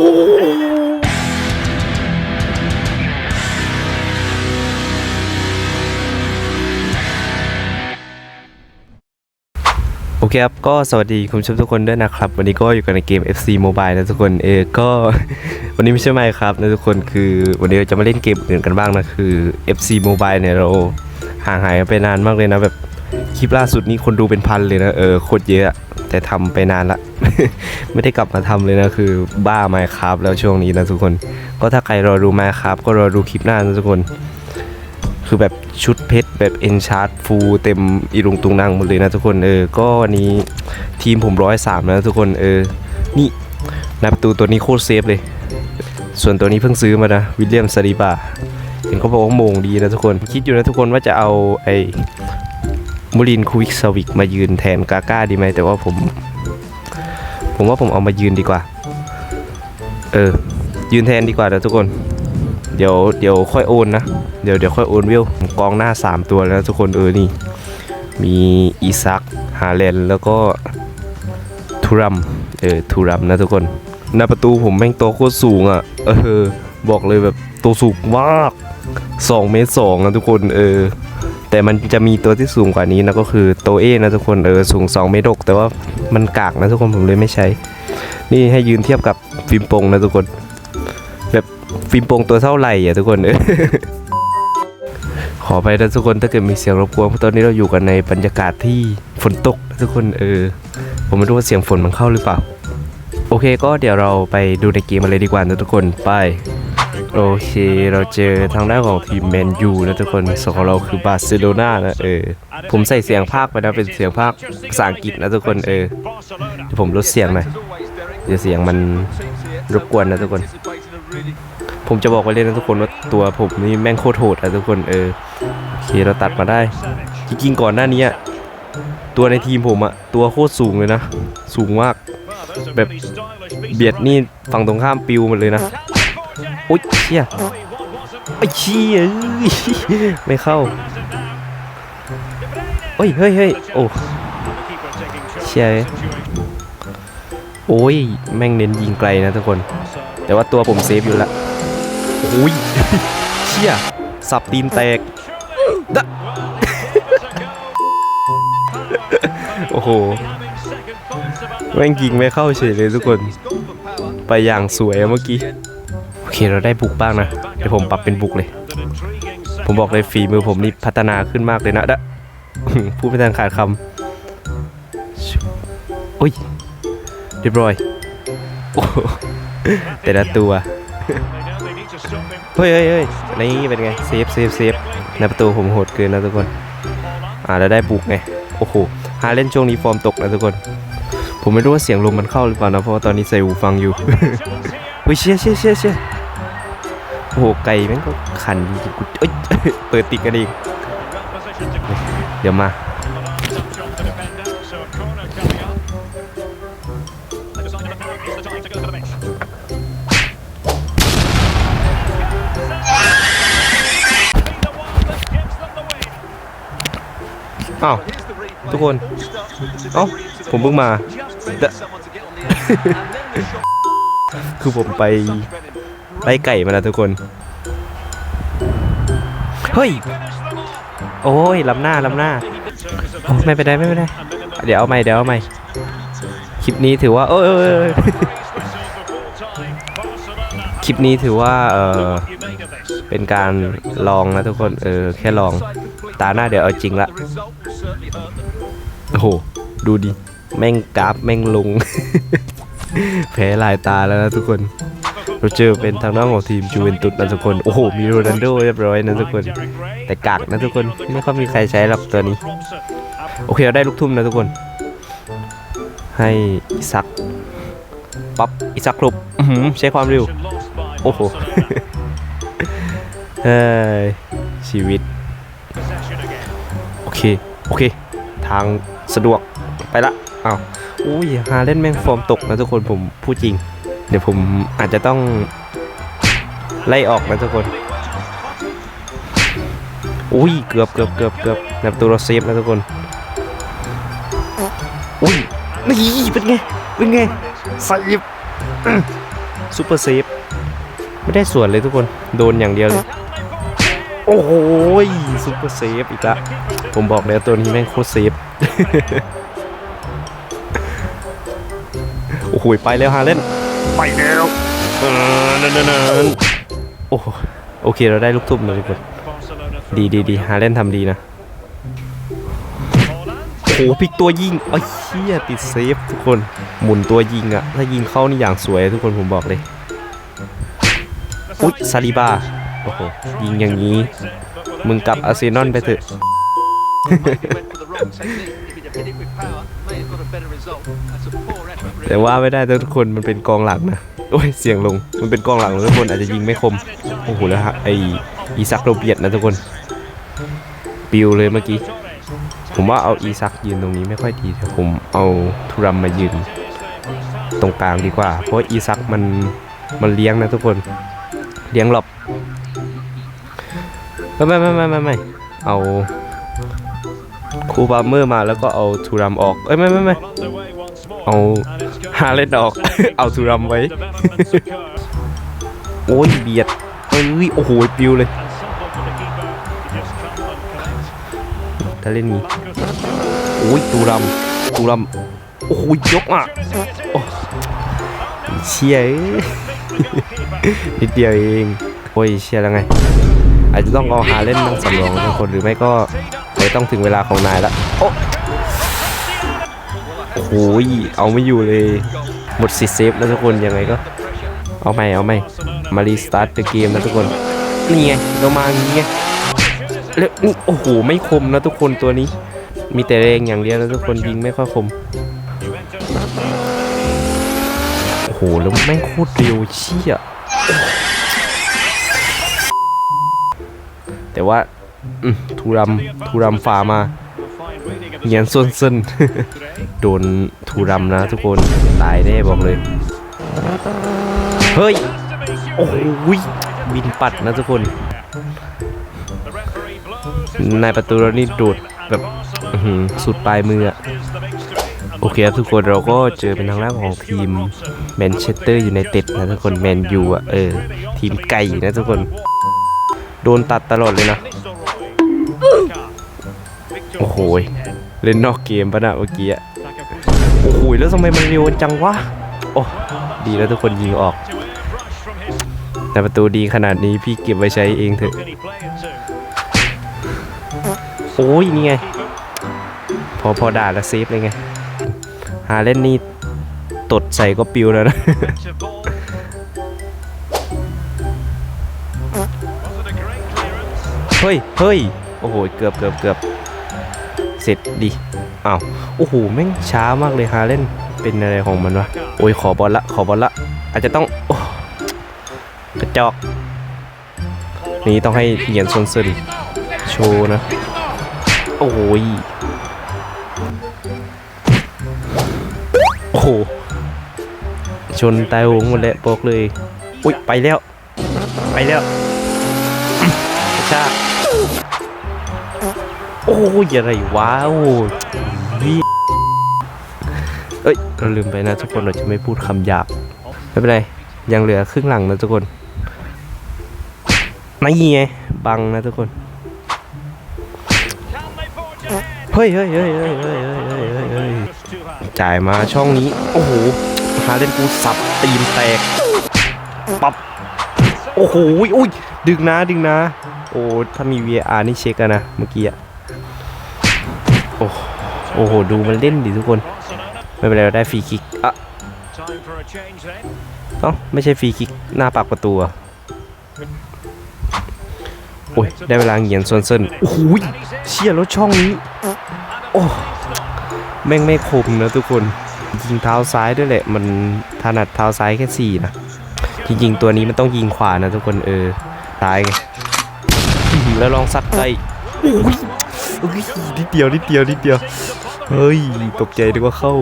โอเคครับ ก็สวัสดีคุณผู้ชมทุกคนด้วยนะครับ วันนี้ก็อยู่กันในเกม FC Mobile นะทุกคน เออก็ วันนี้ไม่ใช่ไมค์ครับนะทุกคนคือวันนี้เราจะมาเล่นเกมอื่นกันบ้างนะ คือ FC Mobile เนี่ยเราห่างหายไปนานมากเลยนะแบบคลิปล่าสุดนี้คนดูเป็นพันเลยนะ เออโคตรเยอะ แต่ทำไปนานละ ไม่ได้กลับมาทำเลยนะคือบ้าไมค์ครับแล้วช่วงนี้นะทุกคน ก็ถ้าใครรอดูไมค์ครับก็รอดูคลิปหน้านะทุกคน คือแบบชุดเพชรแบบเอนชาร์ดฟูเต็มอีรุงตุงนางหมดเลยนะทุกคนเออก็วันนี้ทีมผมร้อยสามนะทุกคนเออ นี่หนาประตูตัวนี้โคตรเซฟเลย ส่วนตัวนี้เพิ่งซื้อมานะวิลเลียมซาริบาเห็นเขาบอกว่าโมงดีนะทุกคน คิดอยู่นะทุกคนว่าจะเอาไอ มูรินคูวิกสวิกมายืนแทนกาก้าดีไหมแต่ว่าผม ผมว่าผมเอามายืนดีกว่า เออ ยืนแทนดีกว่านะทุกคน เดี๋ยวเดี๋ยวค่อยโอนนะ เดี๋ยวเดี๋ยวค่อยโอนวิวกองหน้า 3 ตัวแล้วทุกคนเออนี่ มีอีซักฮาเลนแล้วก็ทูรัมเออทูรัมนะทุกคนหน้าประตูผมแม่งโตโคตรสูงอะ เออ บอกเลยแบบตัวสูงมาก2เมตรสองนะทุกคน เออ แต่มันจะมีตัวที่สูงกว่านี้นะก็คือโตเอนะทุกคนเออสูง2เมตรกแต่ว่ามันกากนะทุกคนผมเลยไม่ใช้ นี่ให้ยืนเทียบกับฟิล์มโปงนะทุกคน แบบฟิล์มโปงตัวเท่าไหร่อะทุกคนเออขอไปนะทุกคนถ้าเกิดมีเสียงรบกวนเพราะตอนนี้เราอยู่กันในบรรยากาศที่ฝนตกนะทุกคนเออ ผมไม่รู้ว่าเสียงฝนมันเข้าหรือเปล่า โอเคก็เดี๋ยวเราไปดูในเกมมาเลยดีกว่านะทุกคนไป โอเคเราเจอทางด้านของทีมแมนยูนะทุกคนส่วนของเราคือบาร์เซโลนานะเออผมใส่เสียงภาคไปนะเป็นเสียงภาคภาษาอังกฤษนะทุกคนเออผมลดเสียงหน่อยเดี๋ยวเสียงมันรบกวนนะทุกคน ผมจะบอกไว้เลยนะทุกคนว่าตัวผมนี่แม่งโคตรโหดนะทุกคนเออโอเคเราตัดมาได้จริงๆก่อนหน้านี้ตัวในทีมผมอะตัวโคตรสูงเลยนะ สูงมากแบบเบียดนี่ฝั่งตรงข้ามปิวหมดเลยนะ อ๊ยเชี่ยไอ้เชี่ยไม่เข้าเฮ้ยเฮ้ยเฮ้ยโอ้เชี่ยโอ้ยแม่งเน้นยิงไกลนะทุกคน แต่ว่าตัวผมเซฟอยู่ล้วโอ้ยเชี่ยสับตีนแตกดะโอ้โหแม่งยิงไม่เข้าเฉยเลยทุกคน ไปอย่างสวยเมื่อกี้ เคเราได้บุกบ้างนะ เดี๋ยวผมปรับเป็นบุกเลย ผมบอกเลยฝีมือผมนี่พัฒนาขึ้นมากเลยนะดะพูดไม่ทันขาดคำโอ้ยเรียบร้อยโอ้แต่ละตัว เฮ้ยเฮ้ยเฮ้ยนี้เป็นไงเซฟเซฟเซฟในประตูผมโหดเกินนะทุกคน อ่าแล้วได้บุกไง โอ้โหฮาเล่นช่วงนี้ฟอร์มตกนะทุกคน ผมไม่รู้ว่าเสียงลมมันเข้าหรือเปล่านะ เพราะว่าตอนนี้ใส่หูฟังอยู่ เฮ้ยเชี่ยเชี่ยเชี่ยเชี่ย หไก่แม่งก็ขันจริงกูเอ้ยเปิดติดกันเองเดี๋ยวมาอ้าวทุกคน เอ้า ผมเพิ่งมา คือผมไป ไล่ไก่มาแล้วทุกคน เฮ้ย โอ้ยล้ำหน้าล้ำหน้าโอ้ไม่เป็นไรไม่เป็นไรเดี๋ยวเอาใหม่เดี๋ยวเอาใหม่คลิปนี้ถือว่าโอ้ยโอ้ยโอ้ยคลิปนี้ถือว่าเออเป็นการลองนะทุกคนเออแค่ลองตาหน้าเดี๋ยวเอาจริงละโอ้โหดูดิ แม่งกราฟแม่งลง แพ้ลายตาแล้วนะทุกคน เราเจอเป็นทางน้องของทีมจูเวนตุสนะทุกคน โอ้โห มีโรนัลโดเรียบร้อยนะทุกคน แต่กากนะทุกคน ไม่ค่อยมีใครใช้หรอกตัวนี้ โอเคเราได้ลูกทุ่มนะทุกคน ให้อิซักปั๊บอิซักครบใช้ความเร็ว โอ้โหเฮ้ยชีวิต โอเค โอเค ทางสะดวกไปละอ้าวอุ้ยฮาเล่นแม่งฟอร์มตกนะทุกคนผมพูดจริง เดี๋ยวผมอาจจะต้องไล่ออกนะทุกคน อุ้ยเกือบเกือบเกือบเกือบในประตูเราเซฟนะทุกคน อุ้ยนี่เป็นไง เป็นไงใส่บซูเปอร์เซฟ ไม่ได้ส่วนเลยทุกคน โดนอย่างเดียวเลย โอ้โหซูเปอร์เซฟอีกละ ผมบอกแล้วตัวนี้แม่งโคตรเซฟ โอ้โห ไปแล้วฮาเล่น ไปแล้วเออนั่นนั่นนั่นโอ้โอเคเราได้ลูกทุ่มแล้วทุกคนดีดีดีฮาเล่นทำดีนะโอ้โหพลิกตัวยิงไอ้เชี่ยติดเซฟทุกคนหมุนตัวยิงอะถ้ายิงเข้านี่อย่างสวยทุกคนผมบอกเลยอุ๊ยซาลิบาโอ้โหยิงอย่างนี้ มึงกลับอาร์เซนอลไปเถอะ แต่ว่าไม่ได้ทุกคนมันเป็นกองหลังนะโอ้ยเสียงลงมันเป็นกองหลังทุกคนอาจจะยิงไม่คมโอ้โหแล้วฮะไออีซักโรเบียตนะทุกคนปิวเลยเมื่อกี้ผมว่าเอาอีซักยืนตรงนี้ไม่ค่อยดีแต่ผมเอาทุรัมมายืนตรงกลางดีกว่า เพราะอีซักมันมันเลี้ยงนะทุกคนเลี้ยงหลบไม่ไม่ไม่ไม่ไม่เอา คูบาเมอร์มาแล้วก็เอาทุรัมออก เอ้ยไม่ไม่ไม่เอาฮาเลนออก เอาทุรัมไว้ โอ้ยเบียดเอ้ยโอ้โหปิวเลยถ้าเล่นนี้โอ้ยตูรำตูรำโอ้โหยกอะเชียเอ้ยนิดเดียวเอง โอ้ยเชียแล้วไง อาจจะต้องเอาหาเล่นนั่งสำรองทุกคนหรือไม่ก็ ต้องถึงเวลาของนายละโอ้โอ้โหเอาไม่อยู่เลย หมดสิทธิ์เซฟแล้วทุกคนยังไงก็ เอาไม่เอาไม่มารีสตาร์ทเกมนะทุกคน นี่ไงเรามาอย่างงี้แล้วนี่โอ้โหไม่คมนะทุกคนตัวนี้ มีแต่แรงอย่างเดียวนะทุกคนยิงไม่ค่อยคมโอ้โหแล้วแม่งโคตรเร็วเชี่ยแต่ว่า ทูรัมทูรัมฝ่ามาเงียนส้นส้นโดนทูรัมนะทุกคน ตายแน่บอกเลย เฮ้ย โอ้โหบินปัดนะทุกคนในประตูเรานี่โดดแบบสุดปลายมืออะโอเคครับทุกคนเราก็เจอเป็นทางด้านของทีมแมนเชสเตอร์อยูไนเต็ดนะทุกคนแมนยูอะเออ ทีมไก่นะทุกคน โดนตัดตลอดเลยนะ โอ้โหเล่นนอกเกมปะนะเมื่อกี้อะโอ้โหแล้วทำไมมันเร็วจังวะ โอ้ดีแล้วทุกคนยิงออก แต่ประตูดีขนาดนี้พี่เก็บไว้ใช้เองเถอะ โอ้ยนี่ไง พอพอด่าแล้วเซฟเลยไง หาเล่นนี่ตดใส่ก็ปิวแล้วนะเฮ้ยเฮ้ยโอ้โห เกือบเกือบเกือบ เสร็จดิอ้าวโอ้โหแม่งช้ามากเลยฮาเล่นเป็นอะไรของมันวะโอ้ยขอบอลละขอบอลละอาจจะต้องอกระจอกนี่ต้องให้เหยียนซนซึนโชว์นะ โอ้ยโอ้โหชนตายหงหมดแล้วบอกเลย อุ้ยไปแล้ว ไปแล้วชา อ้ยอะไรวะโอ้ยเอ้ยเราลืมไปนะทุกคนเราจะไม่พูดคำหยาบไม่เป็นไรยังเหลือครึ่งหลังนะทุกคนนี่ไงบังนะทุกคนเฮ้ยเฮ้ยเฮ้ยเฮ้ยเฮ้ยเฮ้ยเฮ้ยเฮ้ยเฮ้ยจ่ายมาช่องนี้ โอ้โหหาเล่นกูสับตีมแตกปับโอ้โหอุ้ยดึงนะดึงนะ โอ้ถ้ามี VR นี่เช็คกันนะ เมื่อกี้อะ โอ้โอ้โห ดูมันเล่นดิทุกคน ไม่เป็นไรเราได้ฟรีคิกอะเอ้าไม่ใช่ฟรีคิกหน้าปากประตูอะโอ้ย ได้เวลาเหงียนซนเซินโอ้โหเชี่ยแล้วช่องนี้ โอ้แม่งไม่คมนะทุกคนยิงเท้าซ้ายด้วยแหละ มันถนัดเท้าซ้ายแค่สี่นะจริงๆตัวนี้มันต้องยิงขวานะทุกคนเออซ้ายแล้วลองซัดได้ โอ้ยนิดเดียวนิดเดียวนิดเดียว เฮ้ย ตกใจนึกว่าเข้า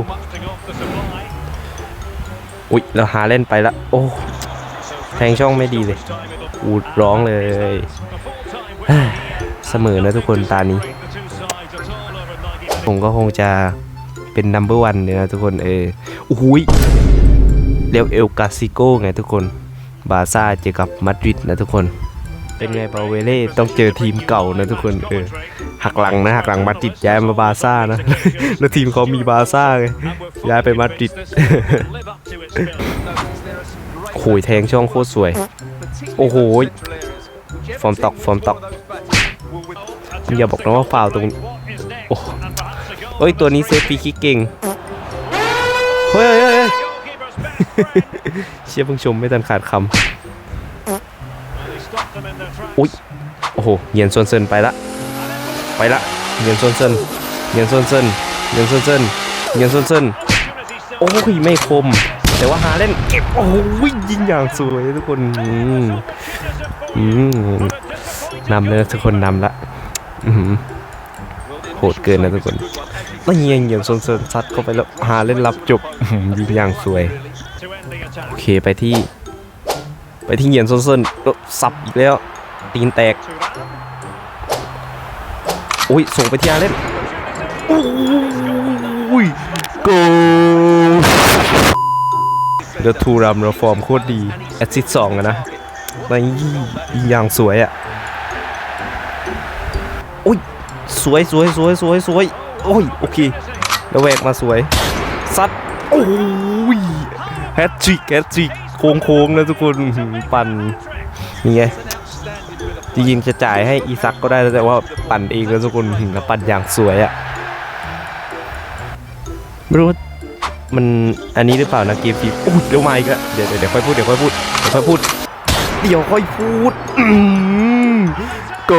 อุ๊ยเราหาเล่นไปละ โอ้ แทงช่องไม่ดีเลย อูดร้องเลย เสมอนะทุกคนตานี้ ผมก็คงจะเป็นนัมเบอร์วันเลยนะทุกคน เออโอ้ยแดลเอลกาซิโกไงทุกคน บาซ่าเจอกับมาดริดนะทุกคน เป็นไงบาเวเล่ต้องเจอทีมเก่านะทุกคนเออหักหลังนะหักหลังมาดริดย้ายมาบาซ่านะ แล้วทีมเขามีบาซ่าไงย้ายไปมาดริดโอ้โหแทงช่องโคตรสวย โอ้โหฟอร์มตอกฟอร์มตอกอย่าบอกนะว่าฟาวตรงโอ้เอ้ยตัวนี้เซฟฟีคิกเก่งเฮ้ยเฮ้ยเฮ้ยเชี่ยเพิ่งชมไม่ทันขาดคำ อุ๊ยโอ้โหเหยียนซวนเซินไปละไปละเหยียนซวนเซินเหยียนซวนเซินเหยียนซวนเซินเหยียนซวนเซินโอ้ยไม่คม แต่ว่าหาเล่นเก็บโอ้ยยิงอย่างสวยทุกคนอืมนำเลยทุกคนนำละโหดเกินนะทุกคนแล้วเงียงเหยียนซวนเซินซัดเข้าไปแล้วหาเล่นรับจบยิงอย่างสวย โอเคไปที่ ไปที่เหยียนซนเซนแล้วสับอีกแล้ว ตีนแตกโอ้ย ส่งไปที่อาเล่นโอ้ยโกเดอะทูรัมเราฟอร์มโคตรดี แอสซิสสองอะนะในยิงอย่างสวยอะโอ้ย สวยสวยสวยสวยสวยโอ้ย โอเคแล้วแหวกมาสวย ซัด โอ้ยแฮตทริกแฮตทริกโค้งโค้งๆนะทุกคนอื้อหือปั่นนี่ไง จริงๆจะจ่ายให้อีซักก็ได้แต่ว่าปั่นเองแล้วทุกคนอื้อหือแล้วปั่นอย่างสวยอะไม่รู้มันอันนี้หรือเปล่านะเกมฟีโอ้ยเดี๋ยวมาอีกแล้วเดี๋ยวเดี๋ยวเดี๋ยวค่อยพูดเดี๋ยวค่อยพูดเดี๋ยวค่อยพูดเดี๋ยวค่อยพูดอืมโก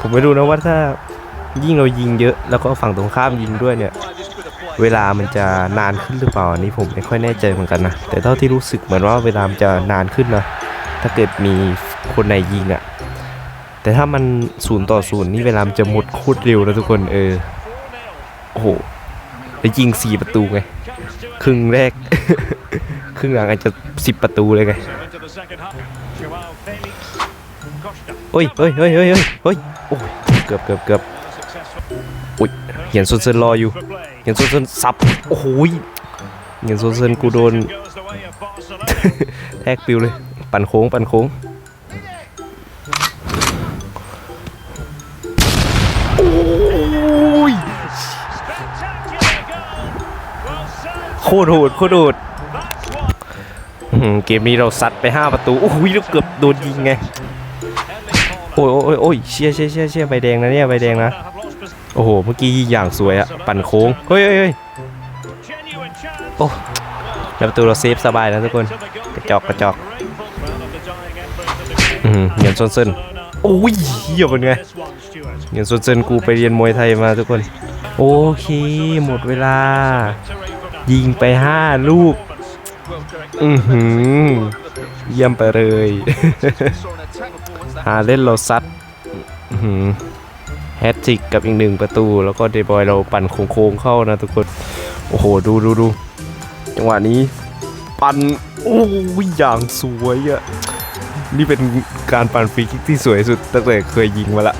ผมไม่รู้นะว่าถ้ายิ่งเรายิงเยอะ แล้วก็ฝั่งตรงข้ามยิงด้วยเนี่ย เวลามันจะนานขึ้นหรือเปล่าอันนี้ผมไม่ค่อยแน่ใจเหมือนกันนะ แต่เท่าที่รู้สึกเหมือนว่าเวลามันจะนานขึ้นนะถ้าเกิดมีคนในยิงอะ่ะ แต่ถ้ามันศูนย์ต่อศูนย์นี่เวลามันจะหมดโคตรเร็วนะทุกคนเออโอ้โหแล้วยิงสี่ประตูไงครึ่งแรก ครึ่งหลังอาจจะสิบประตูเลยไงเฮ้ยเฮ้ยเฮ้ยเฮ้ยเฮ้ยเฮ้ยโอ้ยเกือบเกือบเกือบ อุ้ยเหียนซุนเซินรออยู่เหียนโซนเซนสับโอ้โหยเหียนโซนเซนกูโดนแทกปิวเลย ปั่นโค้งปั่นโค้งโอ้ยโคตรโหดโคตรโหดเกมนี้เราซัดไป 5 ประตู โอ้โหยแล้วเกือบโดนยิงไง โอ้ยโอ้ยโอ้ยเชี่ยเชี่ยเชี่ยเชี่ยใบแดงนะเนี่ย ใบแดงนะ โอ้โห เมื่อกี้ยิงอย่างสวยอะปั่นโค้งเฮ้ยเฮ้ยเฮ้ยโอ้แล้วประตูเราเซฟสบายนะทุกคน กระจอกกระจอกอืมเงียนซนเซนโอ้ยเหี้ยเป็นไงเงียนซนเซนกูไปเรียนมวยไทยมาทุกคน โอเค หมดเวลา ยิงไปห้าลูก อือหือเยี่ยมไปเลย หาเล่นเราซัด อือหือ แฮตทริกกับอีกหนึ่งประตู แล้วก็เดบอยเราปั่นโค้งๆเข้านะทุกคน โอ้โห ดูดูดูจังหวะนี้ ปั่นโอ้ยอย่างสวยอะนี่เป็นการปั่นฟรีคิกที่สวยสุดตั้งแต่เคยยิงมาละ